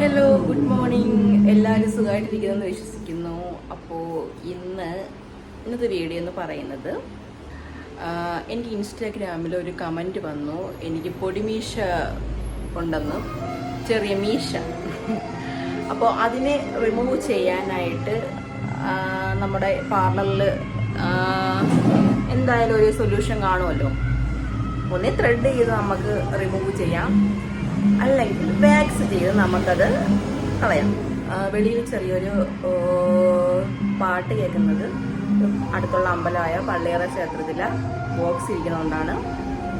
Hello good morning എല്ലാവരും സുഖമായിട്ടിരിക്കുന്നെന്ന് വിശ്വസിക്കുന്നു. അപ്പോൾ ഇന്ന് ഇന്നത്തെ വീഡിയോ എന്ന് പറയുന്നത് എനിക്ക് ഇൻസ്റ്റാഗ്രാമിൽ ഒരു കമന്റ് വന്നു. എനിക്ക് പൊടിമീശ ഉണ്ടെന്ന്. ചെറിയ മീശ. അപ്പോൾ അതിനെ റിമൂവ് ചെയ്യാനായിട്ട് നമ്മുടെ പാർലറിൽ എന്തായാലും ഒരു സൊല്യൂഷൻ കാണുമല്ലോ. ഒന്നേ ത്രെഡ് ചെയ്ത് നമുക്ക് റിമൂവ് ചെയ്യാം. അല്ലെങ്കിൽ വാക്സ് ചെയ്ത് നമുക്കത് കളയാം. വെളിയിൽ ചെറിയൊരു പാട്ട് കേൾക്കുന്നത് അടുത്തുള്ള അമ്പലമായ പള്ളിയറ ക്ഷേത്രത്തിലെ ബോക്സ് ഇരിക്കുന്നതുകൊണ്ടാണ്.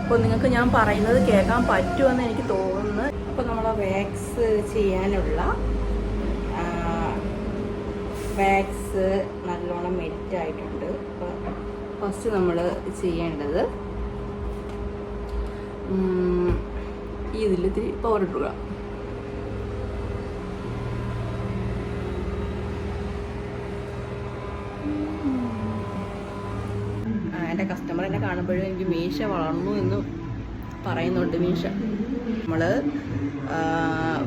അപ്പോൾ നിങ്ങൾക്ക് ഞാൻ പറയുന്നത് കേൾക്കാൻ പറ്റുമെന്ന് എനിക്ക് തോന്നുന്നു. അപ്പോൾ നമ്മൾ വാക്സ് ചെയ്യാനുള്ള വാക്സ് നല്ലോണം മെറ്റായിട്ടുണ്ട്. അപ്പോൾ ഫസ്റ്റ് നമ്മൾ ചെയ്യേണ്ടത് ഈ ഇതിൽ ഇത്തിരി പവർ ഇട്ടുക ആ, എന്റെ കസ്റ്റമർ എന്നെ കാണുമ്പോഴും എനിക്ക് മീശ വളർന്നു എന്ന് പറയുന്നുണ്ട് മീശ. നമ്മൾ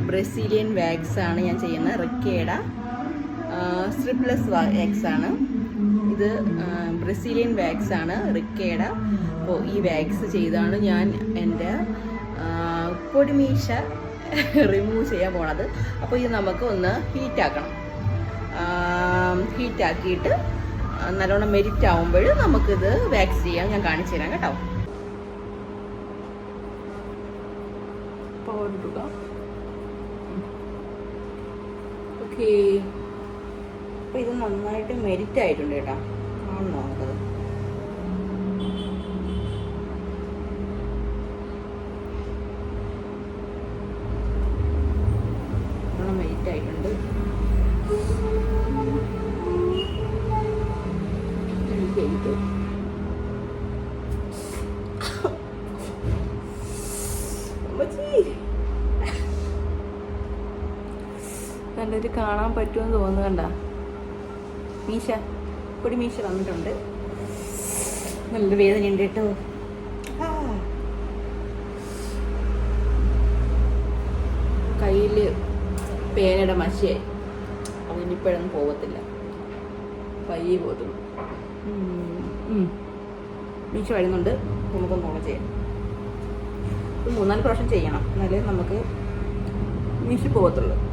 ബ്രസീലിയൻ വാക്സ് ആണ് ഞാൻ ചെയ്യുന്നത്. റിക്കയുടെ സ്ട്രിപ്ലെസ് വാക്സ് ആണ്. ഇത് ബ്രസീലിയൻ വാക്സ് ആണ്. റിക്കയുടെ അപ്പോൾ ഈ വാക്സ് ചെയ്താണ് ഞാൻ എന്റെ പൊടിമീശ റിമൂവ് ചെയ്യാൻ പോണത്. അപ്പോൾ ഇത് നമുക്ക് ഒന്ന് ഹീറ്റാക്കണം ഹീറ്റാക്കിയിട്ട് നല്ലോണം മെരിറ്റ് ആവുമ്പോൾ നമുക്കിത് വാക്സ് ചെയ്യാം. ഞാൻ കാണിച്ചു തരാം കേട്ടോ. ഇടുക. ഓക്കേ അപ്പോൾ ഇത് നന്നായിട്ട് മെരിറ്റ് ആയിട്ടുണ്ട് കേട്ടോ. ആണോ നമുക്കത് നല്ലൊരു കാണാൻ പറ്റുമെന്ന് തോന്നുന്നു കണ്ട. മീശ പൊടി മീശ വന്നിട്ടുണ്ട്. നല്ല വേദനയുണ്ട് കേട്ടോ. കയ്യിൽ പേനയുടെ മഷിയായി അതിനിപ്പോഴൊന്നും പോകത്തില്ല പയ്യെ പോകത്തുള്ളൂ. ഉം. മീശ വരുന്നുണ്ട്. നമുക്കൊന്ന് ഓണം ചെയ്യാം. മൂന്നാൽ പ്രാവശ്യം ചെയ്യണം. എന്നാലേ നമുക്ക് മീശ പോകത്തുള്ളൂ.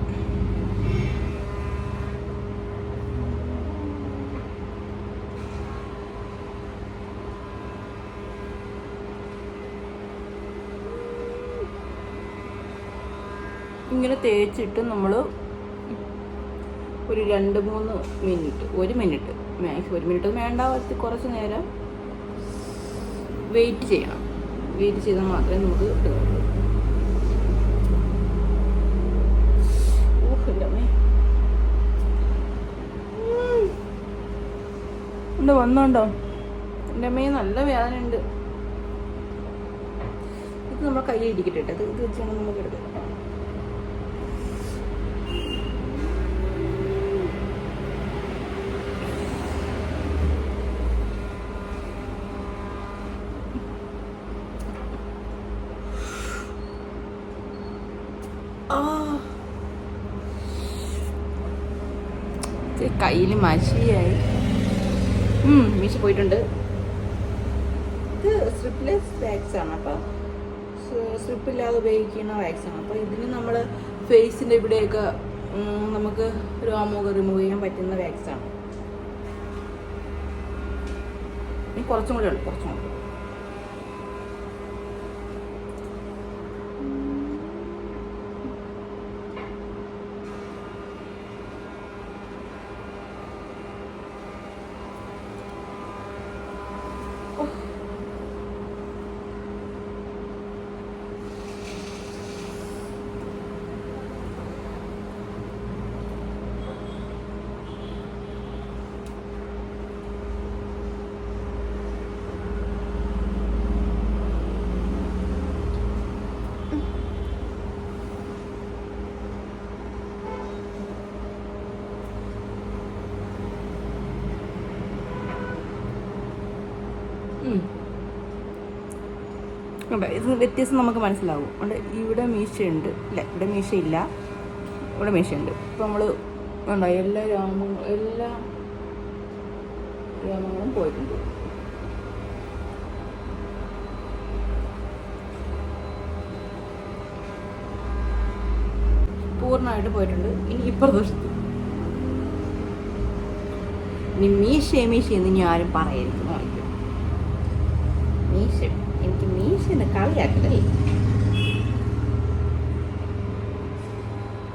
ഇങ്ങനെ തേച്ചിട്ട് നമ്മൾ ഒരു രണ്ട് മൂന്ന് മിനിറ്റ് ഒരു മിനിറ്റ് മാക്സിമം ഒരു മിനിറ്റ് വേണ്ട കുറച്ച് നേരം വെയിറ്റ് ചെയ്യണം. വെയിറ്റ് ചെയ്താൽ മാത്രമേ നമുക്ക് ഉം. ഉണ്ട് വന്നോണ്ടോ? എന്റെ അമ്മയെ നല്ല വേദന ഉണ്ട് ഇത് നമ്മുടെ കയ്യിൽ ഇരിക്കട്ടെ ഇത് ഇത് നമുക്ക് എടുക്കാം. കയ്യിൽ മഷിയായി മീശ പോയിട്ടുണ്ട്. ഇത് സ്ട്രിപ്ലെസ് വാക്സ് ആണ് അപ്പം. സ്ട്രിപ്പ് ഇല്ലാതെ ഉപയോഗിക്കുന്ന വാക്സ് ആണ്. അപ്പോൾ ഇതിന് നമ്മൾ ഫേസിന്റെ ഇവിടെയൊക്കെ നമുക്ക് രോമമൊക്കെ റിമൂവ് ചെയ്യാൻ പറ്റുന്ന വാക്സ് ആണ്. കുറച്ചും കൂടെ ഉണ്ട് കുറച്ചും കൂടെ കണ്ടോ ഇത് വ്യത്യാസം നമുക്ക് മനസ്സിലാവും. അതുകൊണ്ട് ഇവിടെ മീശയുണ്ട്. ഇല്ല ഇവിടെ മീശയില്ല. ഇവിടെ മീശയുണ്ട്. ഇപ്പം നമ്മൾ ഉണ്ടോ എല്ലാ ഗ്രാമങ്ങളും എല്ലാ ഗ്രാമങ്ങളും പോയിട്ടുണ്ട്. പൂർണമായിട്ട് പോയിട്ടുണ്ട്. ഇനി ഇപ്പുറത്ത് ഇനി മീശ മീശ എന്ന് ഇനി ആരും പറയരുത്. മീശ എനിക്ക് മീശ എന്ന് കളിയാക്കലേ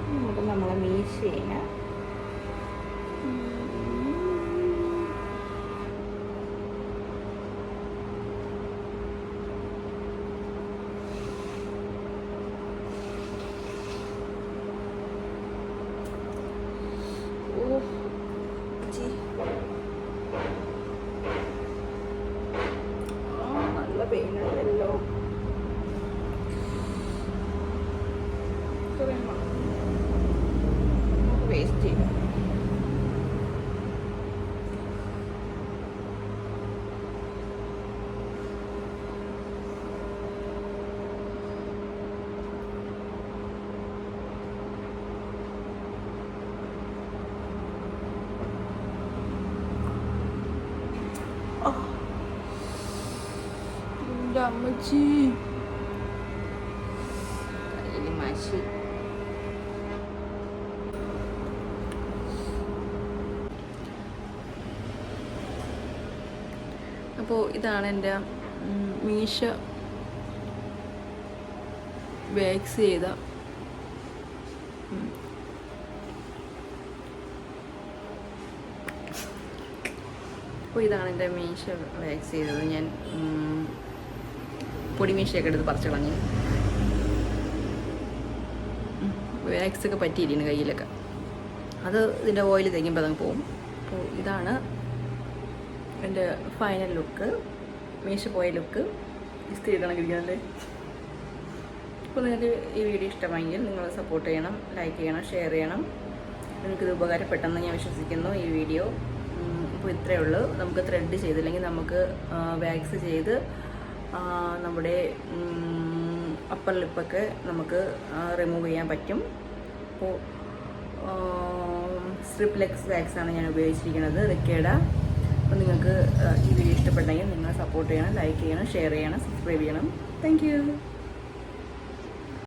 നമുക്ക് നമ്മളെ മീശേനെ നല്ല എന്റെ അമ്മച്ചി കയ്യിൽ മഷി അപ്പോൾ ഇതാണ് എന്റെ മീശ വാക്സ് ചെയ്ത. അപ്പോൾ ഇതാണ് എന്റെ മീശ വാക്സ് ചെയ്തത്. ഞാൻ പൊടിമീശയൊക്കെ എടുത്ത് പറിച്ചു കളഞ്ഞു. വാക്സ് ഒക്കെ പറ്റിയിരിക്കുന്നു കയ്യിലൊക്കെ. അത് ഇതിന്റെ ഓയിൽ തേക്കുമ്പോൾ അതങ്ങ് പോകും അപ്പോൾ ഇതാണ് എന്റെ ഫൈനൽ ലുക്ക് മീശ പോയ ലുക്ക് ഇസ്തിരി കണക്കിരിക്കുന്നല്ലേ അപ്പോൾ നിങ്ങൾക്ക് ഈ വീഡിയോ ഇഷ്ടമായെങ്കിൽ നിങ്ങൾ സപ്പോർട്ട് ചെയ്യണം ലൈക്ക് ചെയ്യണം ഷെയർ ചെയ്യണം. നിങ്ങൾക്കിത് ഉപകാരപ്പെട്ടെന്ന് ഞാൻ വിശ്വസിക്കുന്നു ഈ വീഡിയോ അപ്പോൾ ഇത്രയേ ഉള്ളൂ. നമുക്ക് ത്രെഡ് ചെയ്തില്ലെങ്കിൽ നമുക്ക് വാക്സ് ചെയ്ത് നമ്മുടെ അപ്പർ ലിപ്പൊക്കെ നമുക്ക് റിമൂവ് ചെയ്യാൻ പറ്റും. അപ്പോൾ സ്ട്രിപ്ലെക്സ് വാക്സ് ആണ് ഞാൻ ഉപയോഗിച്ചിരിക്കുന്നത്. റിക്കേഡ അപ്പോൾ നിങ്ങൾക്ക് ഈ വീഡിയോ ഇഷ്ടപ്പെട്ടെങ്കിൽ നിങ്ങൾ സപ്പോർട്ട് ചെയ്യണം ലൈക്ക് ചെയ്യണം ഷെയർ ചെയ്യണം സബ്സ്ക്രൈബ് ചെയ്യണം. താങ്ക്